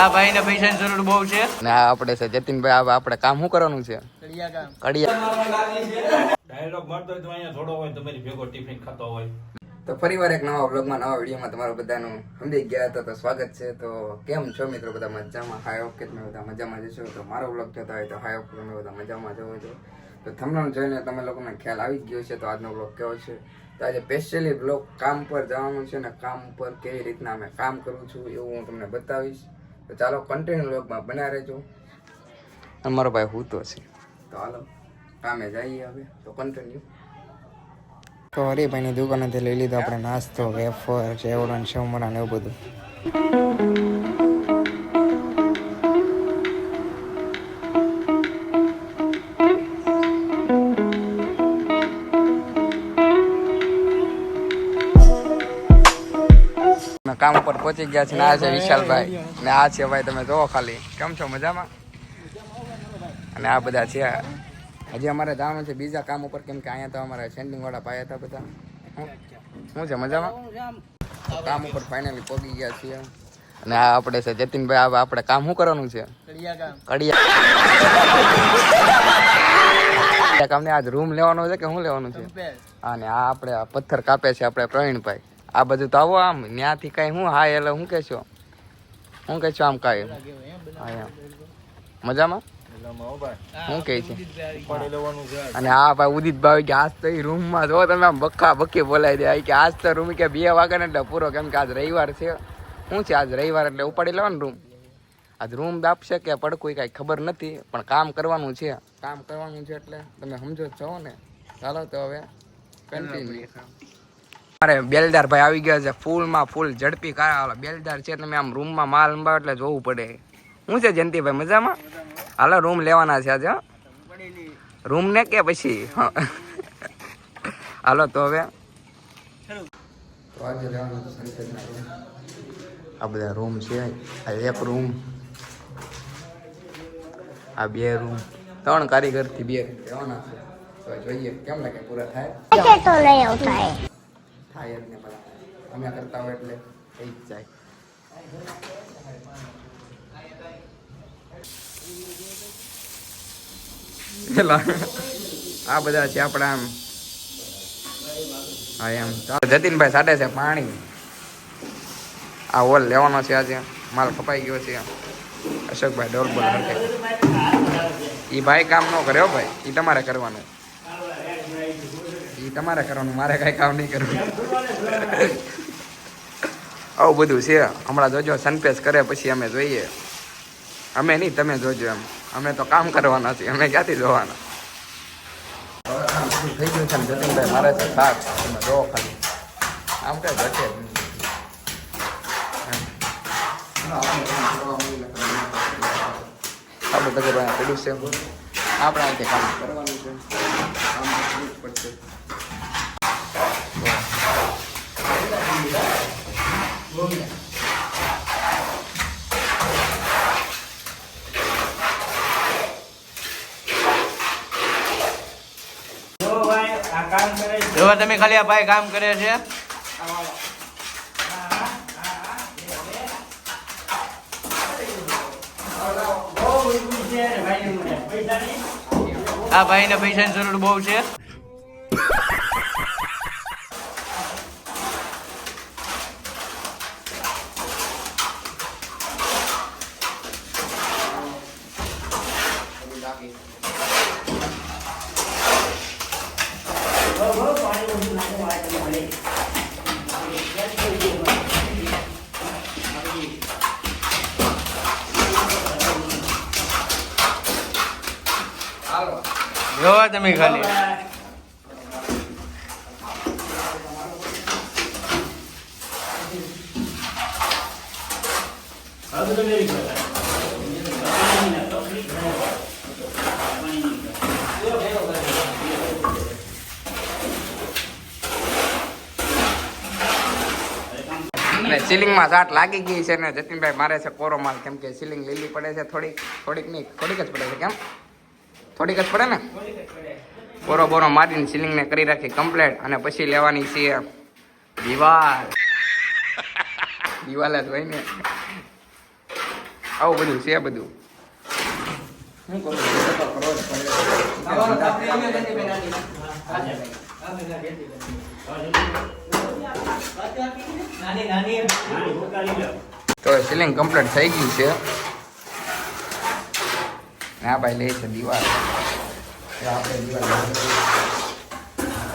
આ ભાઈને પૈસાની જરૂર બહુ છે. ને આ આપણે છે જતીનભાઈ આ આપણે કામ શું કરવાનું છે? કડિયા ડાયલોગ મારતો હોય તો અહીંયા થોડો હોય તમારી ભેગો ટિફિન ખાતો હોય. તો ફરીવાર એક નવા બ્લોગમાં નવા વિડીયોમાં તમારું બધાનું સમજી ગયા હતા તો સ્વાગત છે. તો કેમ છો મિત્રો? બધા મજામાં? હાય ઓકે તમે બધા મજામાં જશો તો મારો બ્લોગ જોતા હોય તો હાય ઓકે તમે બધા મજામાં જવો છો. તો થમનામ જોઈને તમે લોકોને ખ્યાલ આવી જ ગયો છે તો આજનો બ્લોગ કેવો છે? તો આજે સ્પેશિયલી બ્લોગ કામ પર જવાનું છે ને કામ પર કેવી રીતના અમે કામ કરું છું એવું હું તમને બતાવીશ. તો ચાલો કન્ટિન્યુ બ્લોગમાં બના રહેજો. અમારો ભાઈ હું તો છે. તો હાલો કામે જઈએ હવે તો કન્ટિન્યુ તો હરિભાઈની દુકાનેથી લઈ લીધો આપણે નાસ્તો વેફર ચેવડો ને સેવમરા ને એવું બધું. કામ ઉપર પહોંચી ગયા છે ને આ છે વિશાલભાઈ. ને આ છે ભાઈ તમે જોવો ખાલી. કેમ છો? મજામાં? અને આ બધા છે. હજી અમારે જવાનું છે બીજા કામ ઉપર કેમ કે અહીંયા તો અમારા સેન્ડિંગ વાળા ભાઈ હતા બધા. હું- શું છે મજામાં? કામ ઉપર ફાઇનલી પહોંચી ગયા છીએ. અને આ આપણે છે જતીનભાઈ હવે આપણે કામ શું કરવાનું છે? કડિયા. કામ ને આજ રૂમ લેવાનો છે કે શું લેવાનું છે? અને આ આપણે આ પથ્થર કાપે છે આપણે પ્રવીણભાઈ. આ બધું તો આવો આમ ત્યાંથી કઈ શું હા, એટલે શું કહેશો છો? હું આમ કાંઈ? આમ એમ. મજામાં? હું કહે છે? છે અને આ ભાઈ ઉદિત ભાઈ કે આજ તો એ રૂમમાં જો તમે આમ બક્કા બક્કી બોલાવી દે. કે આજ તો રૂમ કે બે વાગે ને એટલે પૂરો કેમ કે આજ રવિવાર છે. શું છે આજ રવિવાર એટલે ઉપાડી લેવાનું રૂમ આજ રૂમ દાપશે કે પડકું કાંઈ ખબર નથી, પણ કામ કરવાનું છે. કામ કરવાનું છે એટલે તમે સમજો છો ને. ચાલો તો હવે કન્ટિન્યુ અરે બેલદાર ભાઈ આવી ગયા છે ફૂલમાં ફૂલ ઝડપી કાળા બેલદાર છે તમે આમ રૂમમાં માલ અંબા એટલે જોવું પડે. શું છે જયંતિભાઈ મજામાં? હાલો રૂમ લેવાના છે આજે રૂમ ને કે પછી? હાલો તો હવે? આ બધા રૂમ છે આ એક રૂમ આ બે રૂમ ત્રણ કારીગરથી બે રહેવાના છે. જોઈએ કેમ લાગે પૂરા થાય? થાય જ ને ભલા અમે કરતા હોય એટલે થઈ જ જાય. આ બધા છે આપણા આમ. હા, એમ. ચાલો, જતીનભાઈ સાડે છે, પાણી. આ હોલ લેવાનો છે આજે. માલ કપાઈ ગયો છે. અશોકભાઈ ડોલ બોલ હરકે એ ભાઈ કામ ન કર્યો ભાઈ. એ તમારે કરવાનું. તમારે કરવાનું, મારે કાંઈ કામ નહીં કરવું. આવું બધું છે. હમણાં જોજો સનપેસ કરે પછી અમે જોઈએ. અમે નહીં, તમે જોજો એમ. અમે તો કામ કરવાના છીએ, અમે ક્યાંથી જોવાના? થઈ ગયું છે ને, જતીનભાઈ, મારે છે શાક. તમે જોવો ખાલી. આમ કઈ ઘટે જ આપણે તો ભાઈ પડ્યું છે. આપણે આ કામ કરવાનું છે કામ કરવું જ પડશે જો તમે ખાલી આ ભાઈ કામ કરે છે? આ ભાઈને પૈસાની જરૂર બહુ છે. જો તમે ખાલી. સીલિંગમાં સાટ લાગી ગઈ છે ને જતીનભાઈ મારે છે કોરો માલ કેમ કે સીલિંગ લીલી પડે છે થોડીક થોડીક નહીં થોડીક જ પડે છે કેમ? થોડીક જ પડે ને? બોરો બોરો મારીને સીલિંગને કરી રાખી કમ્પ્લેટ અને પછી લેવાની છે દિવાલ. દિવાલ જ હોય ને. આવું બધું છે બધું. શું કરું તો સીલિંગ કમ્પ્લીટ થઈ ગયું છે. ના ભાઈ, લે છે દીવાલ આપણે દિવાલ.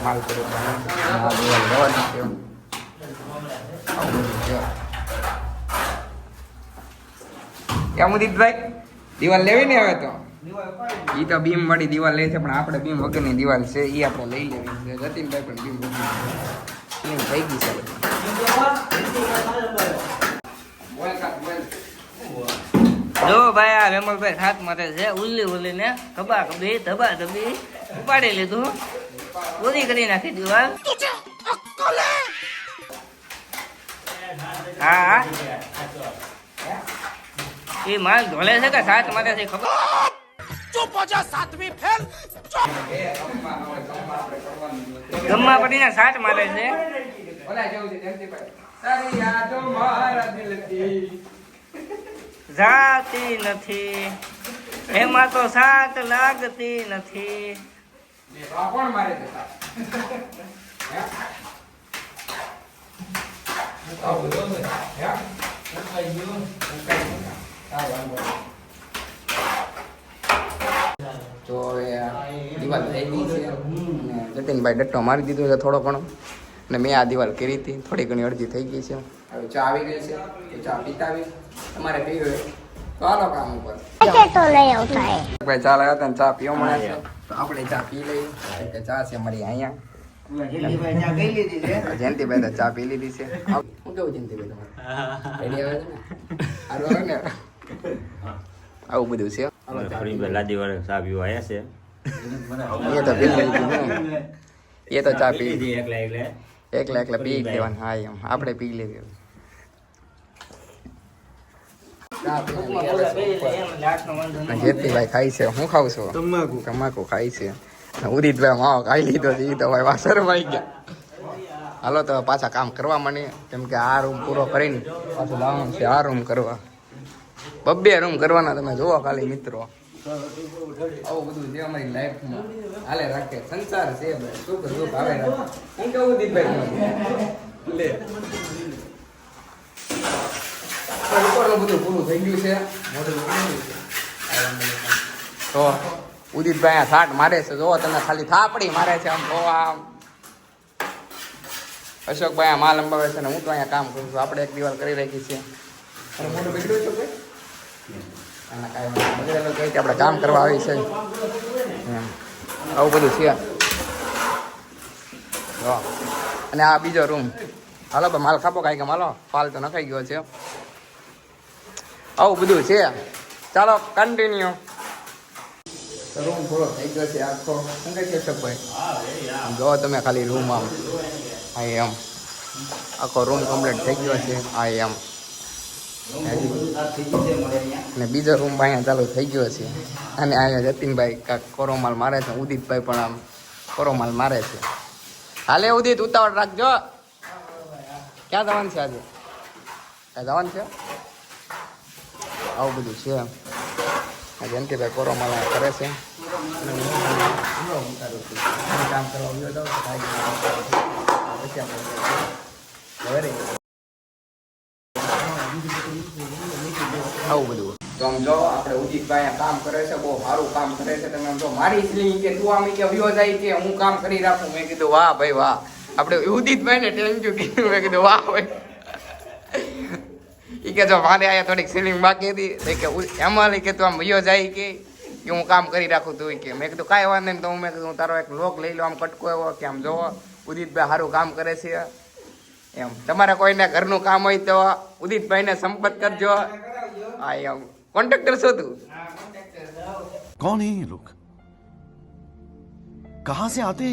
માલ કરો આ દીવાલ લેવાની છે. ક્યાં મુદિતભાઈ દિવાલ લેવી ને હવે તો? એ તો બીમ વાળી દિવાલ લે છે, પણ આપણે બીમ વગરની દિવાલ છે એ આપણે લઈ લેવી છે. જતીનભાઈ પણ બીમ વગર થઈ ગઈ છે. જો ભાઈ, આ વેમલભાઈ હાથ મારે છે, ઉલ્લી ઉલ્લી ને ધબા ખબી ધબા ધબી ઉપાડી લીધું. પૂરી કરી નાખી દીવાલ. હા. હા એ માલ ઢોલે છે કે સાત મારે છે, ખબર? ગમ્મા પડીને સાત મારે છે. જાતી નથી. એમાં તો સાત લાગતી નથી. તો દિવાલ થઈ ગઈ છે. જતીનભાઈ ડટ્ટો મારી દીધો છે થોડો ઘણો. અને મેં આ દિવાલ કરી હતી. થોડી ઘણી અડધી થઈ ગઈ છે. હવે ચા આવી ગઈ છે. ચા પીતા આવી. તમારે પીવું. તો આલો કામ ઉપર. ભાઈ ચા લાવ્યો તને ચા પીવો મળે તો આપણે ચા પી લઈએ. કે ચા છે મારી અહીંયા. આવું બધું છે? થોડી પહેલા એ તો ચા પી એકલા એકલા. પી લેવાનું. હા એમ. આપણે પી લેવી આવે જેતીભાઈ ખાય છે. હું ખાવ છું? તમાકુ. તમાકુ ખાય છે. ઉદિતભાઈ માવો ખાઈ લીધો એ તો ભાઈ વાસર વાઈ ગયા. હાલો તો પાછા કામ કરવા માંડીએ. કેમ કે આ રૂમ પૂરો કરીને પાછું લાવવાનું છે. આ રૂમ કરવા. બબ્બે રૂમ કરવાના તમે જુઓ ખાલી મિત્રો. આવું બધું છે અમારી લાઈફમાં હાલે રાખે. સંસાર છે સુખ દુઃખ આવે રાખે. હું કેવું ઉદિતભાઈ લે. તો ઉપરનું બધું પૂરું થઈ ગયું છે. મોઢું. તો ઉદિતભાઈ આ થાટ મારે છે. જોવો તમે ખાલી થાપડી મારે છે આમ તો આમ. અશોકભાઈ આ માલ અંબાવે છે ને હું તો અહીંયા કામ કરું છું. આપણે એક દિવાલ કરી રાખી છે. મોઢું બગડ્યું આપણે કામ કરવા આવી છે? આવું બધું છે. અને આ બીજો રૂમ. હાલો માલ ખાપો કાંઈ કે માલો ફાલ તો નખાઈ ગયો છે. આવું બધું છે. ચાલો કન્ટિન્યુ રૂમ થોડો થઈ ગયો છે આખો. શું કહે છે અશોકભાઈ? જો તમે ખાલી રૂમ આમ. આ એમ આખો રૂમ કમ્પ્લીટ થઈ ગયો છે. આ એમ ને બીજો રૂમ અહીંયા ચાલુ થઈ ગયો છે. અને અહીંયા જતીનભાઈ કાંક કોરોમાલ મારે છે. ઉદિતભાઈ પણ આમ કોરોમાલ મારે છે. હાલે ઉદિત ઉતાવળ રાખજો. ક્યાં જવાનું છે આજે? ક્યાં જવાનું છે? આવું બધું છે આ જયંતિભાઈ કોરોમાલ કરે છે કામ કરવા આવું બધું તો આમ જો આપણે ઉદિતભાઈ કામ કરે છે બહુ સારું કામ કરે છે તમે જો મારી સ્ત્રી કે તું આમ કે વિયો જાય કે હું કામ કરી રાખું મેં કીધું વાહ ભાઈ વાહ આપણે ઉદિતભાઈ ને થેન્ક યુ કીધું મેં કીધું વાહ ભાઈ એ કે જો મારે આયા થોડીક સીલિંગ બાકી હતી કે એમાં લઈ કે તું આમ વયો જાય કે કે હું કામ કરી રાખું તું કે. મેં કીધું કાંઈ વાંધો નહીં તો હું મેં કીધું હું તારો એક લોક લઈ લો આમ કટકો એવો કે આમ જોવો. ઉદિતભાઈ સારું કામ કરે છે. એમ. તમારે કોઈને ઘરનું કામ હોય તો ઉદિતભાઈને સંપર્ક કરજો. હા એમ. કોન્ટ્રાક્ટર છો તું? કોણ હે લોક કહા સે આતે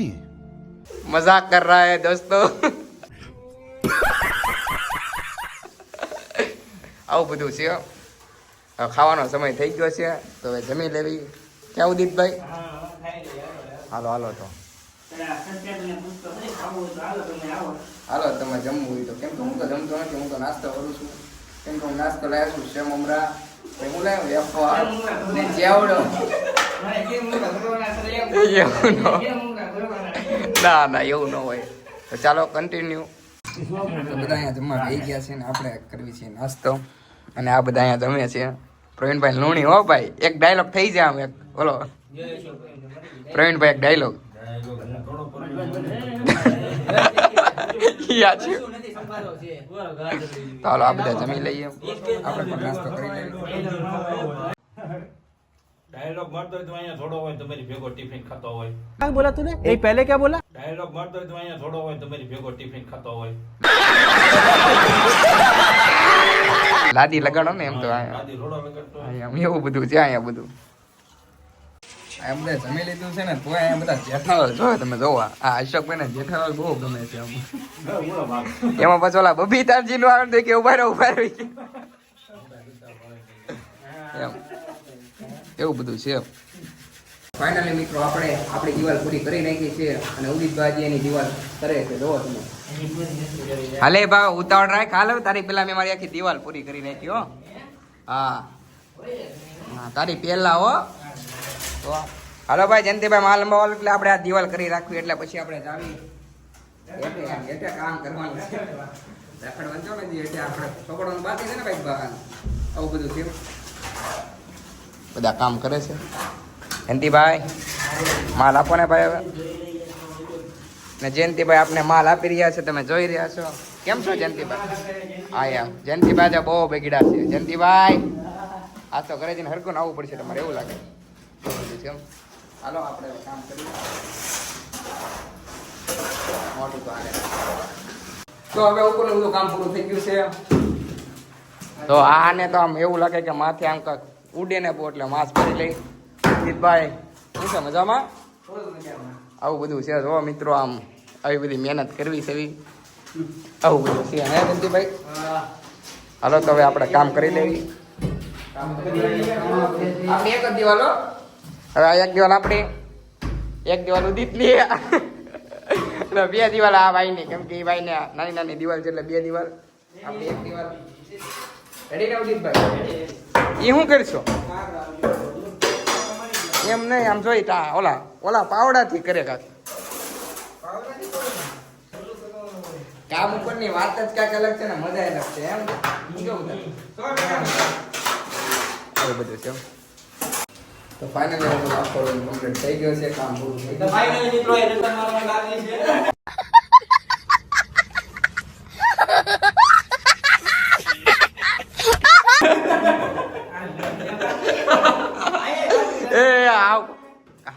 મજાક કર રહા હે દોસ્તો આવું બધું છે. ખાવાનો સમય થઈ ગયો છે. તો હવે જમી લેવી. ક્યાં ઉદિતભાઈ હાલો હાલો તો. હાલો તમે જમવું હોય તો કેમ કે હું તો જમતો નથી હું તો નાસ્તો કરું છું. કેમ કે હું નાસ્તો લાવ્યો છું સેવ મમરા હું લાવ્યો? વેફર ને ચેવડો. એવું ન. ના ના એવું ન હોય. તો ચાલો કન્ટિન્યુ બધા અહીંયા જમવા થઈ ગયા છે ને આપણે કરવી છે નાસ્તો. અને આ બધા અહીંયા જમે છે. પ્રવીણભાઈ લુણી હો ભાઈ એક ડાયલોગ થઈ જાય આમ એક. બોલો. પ્રવીણભાઈ એક ડાયલોગ હાલો આ બધા જમી લઈએ. આપણે પણ નાસ્તો કરી લઈએ. ડાયલોગ મારતો હોય તો અહીંયા થોડો હોય તમારી ભેગો ટિફિન ખાતો હોય. કાંઈ બોલા તું એ પહેલે ક્યાં બોલા? ડાયલોગ મારતો હોય તો અહીંયા થોડો હોય તમારી ભેગો ટિફિન ખાતો હોય. લાદી લગાડો ને એમ તો લાદી રોડો લગાડતો અહીંયા એવું બધું છે અહીંયા બધું. જમી લીધું છે ને તો અહીંયા બધા જેઠાલાલ જોયો તમે જોવો. આ અશોકભાઈ બહુ ગમે છે એમાં. પાછો ઓલા બબીતાજી નું આવે કે ઊભા રહો ઊભા રહી. એવું બધું છે ફાઇનલી મિત્રો, આપણે આપણી દિવાલ પૂરી કરી નાખી છે અને ઉદિતભાઈ એની દિવાલ કરે છે. જોવો તમે. હાલે બા, ઉતાવળ રાખ. હાલ તારી પેલા મેં મારી આખી દિવાલ પૂરી કરી નાખી, હો. હા. હા, તારી પેલા, હો. તો હાલો ભાઈ, જયંતિભાઈ માલ અંબાવાલ એટલે આપણે આ દિવાલ કરી રાખવી, એટલે પછી આપણે જાવી. કામ કરવાનું છે. રખડવાનું છો ને જે આપણે પકડવાનું બાકી છે ને ભાઈ બહાર. આવું બધું થયું બધા કામ કરે છે. જયંતિભાઈ, માલ આપો ને ભાઈ હવે. ને જયંતિભાઈ આપને માલ આપી રહ્યા છે, તમે જોઈ રહ્યા છો. કેમ છો જયંતિભાઈ? હા એમ જયંતિભાઈ તો બહુ બગીડા છે. જયંતિભાઈ, આ તો ઘરે જઈને હરકું આવવું પડશે તમારે, એવું લાગે. છે હાલો, આપણે કામ કરીએ. તો હવે ઉપરનું કામ પૂરું ગયું છે. તો આને તો આમ એવું લાગે કે માથે આમ કાંક ઉડે ને એટલે માસ્ક ભરી લઈ. જીતભાઈ, શું છે, મજામાં? આવું બધું છે જો મિત્રો, આમ આવી બધી મહેનત કરવી છે આવું બધું છે, હે જયંતિભાઈ હાલો, તો હવે આપણે કામ કરી લેવી. એક જ દિવાલો એક દિવાલ આપણી. એક દિવાલ ઉદિત અને બે દિવાલ આ ભાઈને, કેમ કે એ ભાઈને નાની નાની દિવાલ છે એટલે બે દિવાલ. આપણી એક દિવાલ. રેડી ને ઉદિતભાઈ? એ શું કરશો? એમ નહીં આમ જોઈ તા ઓલા ઓલા પાવડાથી કરે કાક. કામ ઉપરની વાત જ કાંઈક અલગ છે ને મજા અલગ છે એમ? કેવું બધું છે તો ફાઇનલી આખો કમ્પ્લીટ થઈ ગયો છે કામ પૂરું થઈ ગયું એ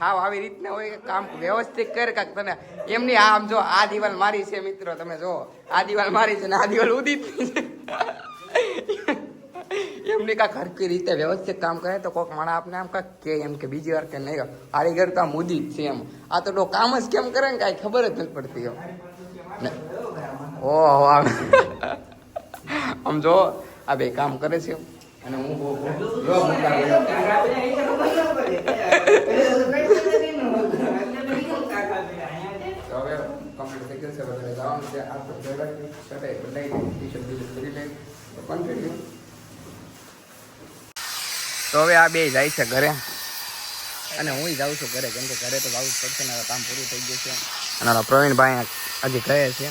હાવ આવી રીતના હોય કામ વ્યવસ્થિત કર કાક તને. એમની આમ જો આ દિવાલ મારી છે મિત્રો, તમે જો, આ દિવાલ મારી છે ને આ દિવાલ ઉદિત એમની કાંક હરકી રીતે વ્યવસ્થિત કામ કરે તો કોઈક માણા આપને આમ કાંક કે એમ કે બીજી વાર કે નહીં કારીગર તો આમ ઉદિત છે એમ. આ તો ડો કામ જ કેમ કરે ને કાંઈ ખબર જ નથી પડતી ઓ આમ. જો, આ બે કામ કરે છે અને હું બહુ બહુ- જો હું કામ કરું. તો હવે કમ્પ્લીટ થઈ ગયું છે વધારે ઘરે છે આ તો ઘરે શર્ટ બદલાઈ ગયું ટી-શર્ટ બીજું કરી લે તો કન્ટિન્યુ તો હવે આ બે જાય છે ઘરે. અને હું જાઉં છું ઘરે કેમ કે ઘરે તો જવું જ પડશે ને કામ પૂરું થઈ ગયું છે. અને પ્રવીણભાઈ હજી કહે છે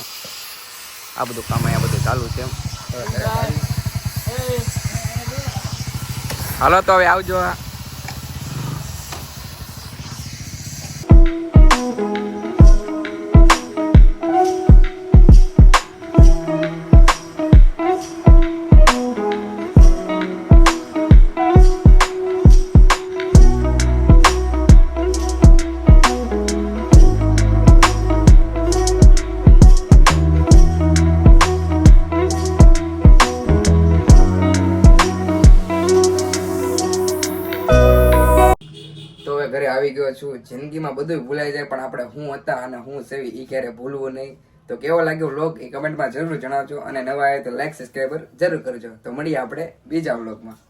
આ બધું કામ અહીંયા બધું ચાલુ છે. હાલો તો હવે આવજો. ગયો છું, જિંદગીમાં બધું ભૂલાઈ જાય, પણ આપણે હું હતા અને હું સેવી એ ક્યારે ભૂલવું નહીં. તો કેવો લાગ્યો વ્લોગ એ કમેન્ટમાં જરૂર જણાવજો અને નવા આવે તો લાઈક સબસ્ક્રાઈબર જરૂર કરજો. તો મળીએ આપણે બીજા વ્લોગમાં